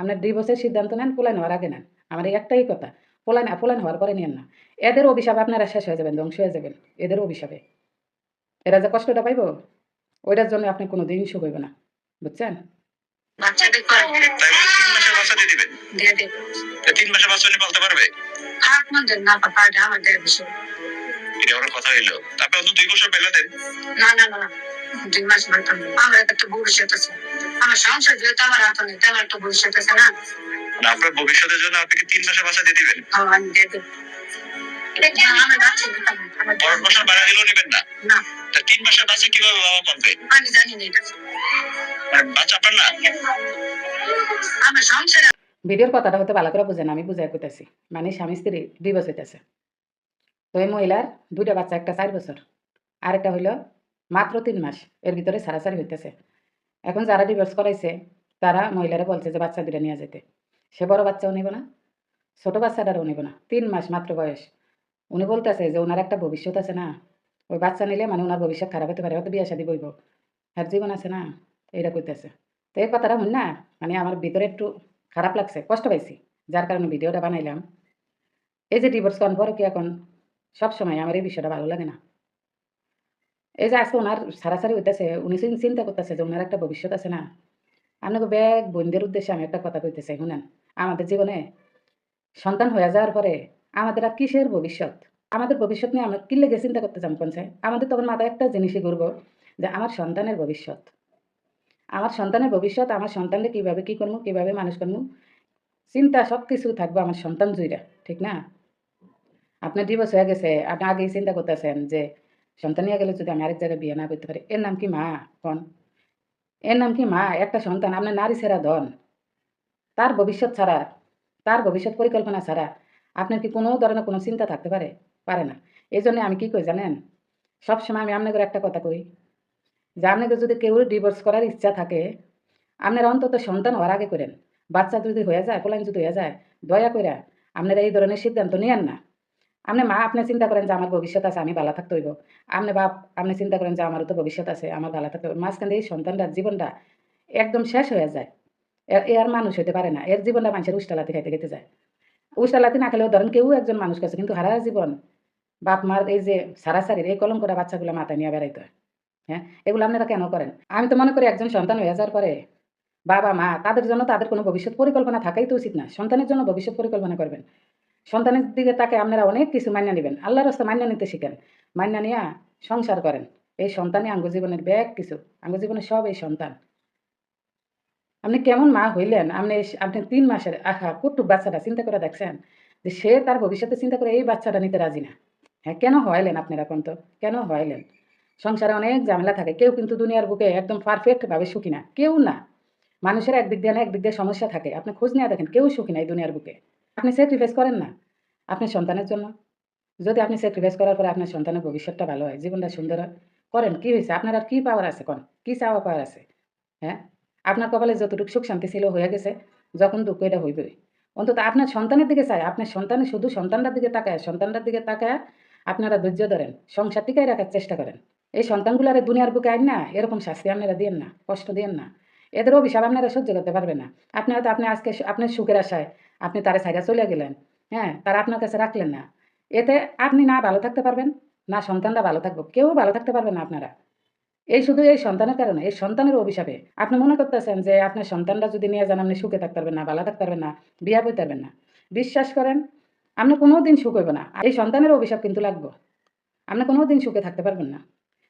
আপনার ডিভোর্সের সিদ্ধান্ত নেন পোলাই নেওয়ার আগে নেন। আমার এই একটাই কথা পোলাই না পোলাই হওয়ার পরে নিয়েন না। এদের অভিশাপ আপনারা শেষ হয়ে যাবেন ধ্বংস হয়ে যাবেন এদের অভিশাপে। এরা যে কষ্টটা পাইব ওইটার জন্য আপনি কোনো দিন সুখ হইব না বুঝছেন? বলে তিন মাসের বাচ্চা বলতে পারবে? না আমাদের বিষয়। এটা ওর কথা হইল। তারপরে দুই বছর পেলে দেন। না না না দুই মাস আমার একটা ভবিষ্যৎ আছে। আমার সংসার যেহেতু আমার হাতে নেই তেমন একটা ভবিষ্যৎ আছে না। না আপনার ভবিষ্যতের জন্য আপনি কি তিন মাসের বাচ্চা দিয়ে দিবেন। আমি দিয়ে দেব। না, আমি বাচ্চা দিতাম না। আমার পরের বছর বাড়া দিলেও নেবেন না। না। তা তিন মাসের বাচ্চা কীভাবে বাবা পাবে আমি জানি না এটা। মানে বাচ্চা আপনার না? আমার সংসারে ভিডিওর কথাটা হতে ভালো করে বুঝেন আমি বুঝাই কইতাছি। মানে স্বামী স্ত্রী ডিভোর্স হইতেছে। তো এই মহিলার দুইটা বাচ্চা একটা চার বছর। আর একটা হইল মাত্র তিন মাস। এর ভিতরে সারাসারি হইতেছে। এখন যারা ডিভোর্স করাইছে, তারা মহিলারা বলছে যে বাচ্চা দুটা নিয়ে যেতে সে বড় বাচ্চাও নেব না, ছোট বাচ্চাটারও নেব না। তিন মাস মাত্র বয়স। উনি বলতেছে যে ওনার একটা ভবিষ্যৎ আছে না, ওই বাচ্চা নিলে মানে ওনার ভবিষ্যৎ খারাপ হতে পারে, হয়তো বিয়ে শাদি বইব। আর জীবন আছে না, এইটা কইতেছে। তো এই কথাটা শুন না মানে আমার ভিতরে একটু খারাপ লাগছে, কষ্ট পাইছি। যার কারণে ভিডিওটা বানাইলাম। এই যে ডিভোর্স পরও কি এখন সব সময় আমার এই বিষয়টা ভালো লাগে না? এই যে আজকে ওনার সারাসারি হইতেছে, উনি চিন- চিন্তা করতেছে যে ওনার একটা ভবিষ্যৎ আছে না। আপনাকে ব্যাগ বোনদের উদ্দেশ্যে আমি একটা কথা কইতে চাই শুনেন। আমাদের জীবনে সন্তান হয়ে যাওয়ার পরে আমাদের আর কিসের ভবিষ্যৎ? আমাদের ভবিষ্যৎ নিয়ে আমরা কি লেগে চিন্তা করতে চান কোনছে আমাদের তখন মাথায় একটা জিনিসই ঘুরবো যে আমার সন্তানের ভবিষ্যৎ। আমার সন্তানের ভবিষ্যৎ, আমার সন্তানকে কীভাবে কী করব, কীভাবে মানুষ করব, চিন্তা সব কিছু থাকব আমার সন্তান জুইরা ঠিক না? আপনার ডিভোর্স হয়ে গেছে, আপনি আগেই চিন্তা করতেছেন যে সন্তান নিয়ে গেলে যদি আমি আরেক জায়গায় বিয়ে না করতে পারি, এর নাম কি মা, কন? এর নাম কি মা? একটা সন্তান, আপনার নারী সেরা ধন। তার ভবিষ্যৎ ছাড়া, তার ভবিষ্যৎ পরিকল্পনা ছাড়া আপনার কি কোনো ধরনের কোনো চিন্তা থাকতে পারে? পারে না। এই জন্য আমি কি কই জানেন? সবসময় আমি আপনাদের একটা কথা কই, যে আপনাকে যদি কেউ ডিভোর্স করার ইচ্ছা থাকে, আপনার অন্তত সন্তান হওয়ার আগে করেন। বাচ্চা যদি হয়ে যায়, পোলাইন যদি হয়ে যায়, দয়া করে আপনারা এই ধরনের সিদ্ধান্ত নিয়েন না। আপনি মা আপনি চিন্তা করেন যে আমার ভবিষ্যৎ আছে, আমি ভালো থাকতে হইব। আপনি বাপ, আপনি চিন্তা করেন যে আমারও তো ভবিষ্যৎ আছে, আমার ভালো থাকতে হবে মাঝখানে এই সন্তানটার জীবনটা একদম শেষ হয়ে যায়। এ আর মানুষ হতে পারে না। এর জীবনটা মানুষের উষ্টালাতি খাইতে খেতে যায়। উষ্টালাতি না খেলেও ধরেন কেউ একজন মানুষ কাছে কিন্তু হারা জীবন বাপ মার এই যে সারাসারির এই কলম করা বাচ্চাগুলো মাথায় নিয়ে বেড়াইতে হয়। হ্যাঁ? এগুলো আপনারা কেন করেন? আমি তো মনে করি একজন সন্তান হয়ে যাওয়ার পরে বাবা, মা, তাদের জন্য তাদের কোনো ভবিষ্যৎ পরিকল্পনা থাকাই তো উচিত না। সন্তানের জন্য ভবিষ্যৎ পরিকল্পনা করবেন। সন্তানের দিকে তাকে আপনারা অনেক কিছু মান্য নেবেন। আল্লাহর রাস্তা মান্য নিতে শিখেন। মান্য নিয়ে সংসার করেন। এই সন্তানই আঙ্গ জীবনের ব্যাগ কিছু আঙ্গ জীবনের সব এই সন্তান। আপনি কেমন মা হইলেন? আপনি আপনি তিন মাসের, আহা কুটুক বাচ্চাটা চিন্তা করে দেখছেন যে সে তার ভবিষ্যতে চিন্তা করে এই বাচ্চাটা নিতে রাজি না। হ্যাঁ কেন হওয়াইলেন আপনারা কোন তো? কেন হওয়াইলেন সংসারে অনেক ঝামেলা থাকে। কেউ কিন্তু দুনিয়ার বুকে একদম পারফেক্টভাবে সুখী না। কেউ না। মানুষের একদিক দিয়ে না একদিক দিয়ে সমস্যা থাকে। আপনি খোঁজ নিয়ে দেখেন, কেউ সুখী না এই দুনিয়ার বুকে। আপনি স্যাক্রিফাইস করেন না, আপনার সন্তানের জন্য। যদি আপনি স্যাক্রিফাইস করার পরে আপনার সন্তানের ভবিষ্যৎটা ভালো হয়, জীবনটা সুন্দর হয়, করেন, কী হয়েছে? আপনার আর কি পাওয়ার আছে কোন? কি চাওয়া পাওয়ার আছে? হ্যাঁ? আপনার কপালে যতটুকু সুখ শান্তি ছিল হয়ে গেছে, যখন দুঃখ এটা হইবে। অন্তত আপনার সন্তানের দিকে চায়, আপনার সন্তানের শুধু সন্তানটার দিকে তাকায়, সন্তানটার দিকে তাকায় আপনারা ধৈর্য ধরেন, সংসার টিকাই রাখার চেষ্টা করেন। এই সন্তানগুলার দুনিয়ার বুকে আইন না, এরকম শাস্তি আপনারা দিয়েন না, কষ্ট দিয়েন না। এদের অভিশাপ আপনারা সহ্য করতে পারবেন না। আপনি হয়তো আপনি আজকে আপনার সুখের আশায় আপনি তারা সাইডা চলে গেলেন। হ্যাঁ তারা আপনার কাছে রাখলেন না। এতে আপনি না ভালো থাকতে পারবেন, না সন্তানরা ভালো থাকব, কেউ ভালো থাকতে পারবেন না আপনারা। এই শুধু এই সন্তানের কারণে, এই সন্তানের অভিশাপে। আপনি মনে করতেছেন যে আপনার সন্তানরা যদি নিয়ে যান, আপনি সুখে থাকতে পারবেন না, ভালো থাকতে পারবেন না, বিয়া বইতে পারবেন না। বিশ্বাস করেন, আপনি কোনো দিন সুখ হইব না। এই সন্তানের অভিশাপ কিন্তু লাগবো। আপনি কোনো দিন সুখে থাকতে পারবেন না।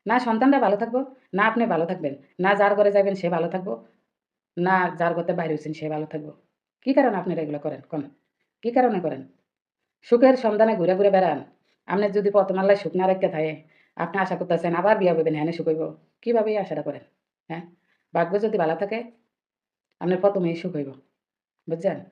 না সন্তানরা ভালো থাকব, না আপনি ভালো থাকবেন। না যার ঘরে যাবেন সে ভালো থাকব, না যার ঘরে বাইরে হয়েছেন সে ভালো থাকব। কী কারণে আপনারা এগুলো করেন? কোন। কী কারণে করেন? সুখের সন্ধানে ঘুরে ঘুরে বেড়ান। আপনি যদি প্রথম আল্লাহ সুখ না রাখতে থাকে, আপনি আশা করতেছেন আবার বিয়া করবেন হ্যাঁ সুখ হইব। কীভাবে আশাটা করেন? হ্যাঁ? ভাগ্য যদি ভালো থাকে, আপনার প্রথমেই সুখ হইব। বুঝছেন?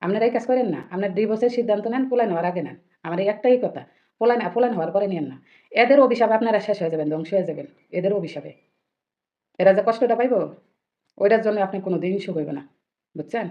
আপনারা এই কাজ করেন না। আপনার ডিভোর্সের সিদ্ধান্ত নেন পোলাই নেওয়ার আগে নেন। আমার এই একটাই কথা। পোলাই না পোলাই হওয়ার পরে নিয়েন না। এদের অভিশাপে আপনারা শেষ হয়ে যাবেন, ধ্বংস হয়ে যাবেন, এদের অভিশাপে। এরা যে কষ্টটা পাইব, ওইটার জন্য আপনি কোনো দিন সুখ হইব না। বুঝছেন?